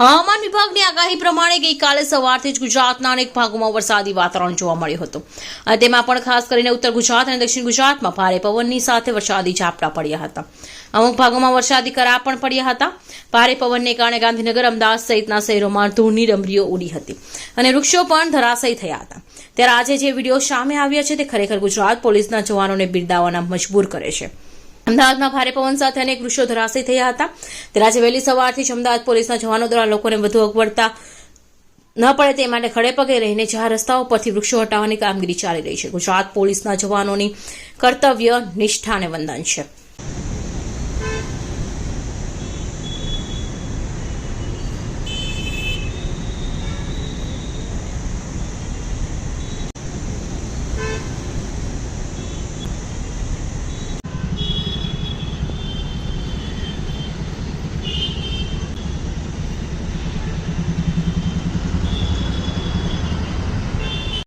હવામાન વિભાગની આગાહી પ્રમાણે ગઈકાલે સવારથી જ ગુજરાતના અનેક ભાગોમાં વરસાદી વાતાવરણ જોવા મળ્યું હતું. અને તેમાં પણ ખાસ કરીને ઉત્તર ગુજરાત અને દક્ષિણ ગુજરાતમાં ભારે પવનની સાથે વરસાદી ઝાપટા પડ્યા હતા. અમુક ભાગોમાં વરસાદી કરા પણ પડ્યા હતા. ભારે પવનને કારણે ગાંધીનગર, અમદાવાદ સહિતના શહેરોમાં ધૂળની ડમરીઓ ઉડી હતી અને વૃક્ષો પણ ધરાશયી થયા હતા. ત્યારે આજે જે વીડિયો સામે આવ્યા છે તે ખરેખર ગુજરાત પોલીસના જવાનોને બિરદાવવાના મજબૂર કરે છે. અમદાવાદમાં ભારે પવન સાથે અનેક વૃક્ષો ધરાશયી થયા હતા. ત્યારે આજે વહેલી સવારથી જ અમદાવાદ પોલીસના જવાનો દ્વારા લોકોને વધુ અગવડતા ન પડે તે માટે ખડે પગે રહીને ચાર રસ્તાઓ પરથી વૃક્ષો હટાવવાની કામગીરી ચાલી રહી છે. ગુજરાત પોલીસના જવાનોની કર્તવ્ય નિષ્ઠા અને વંદન છે.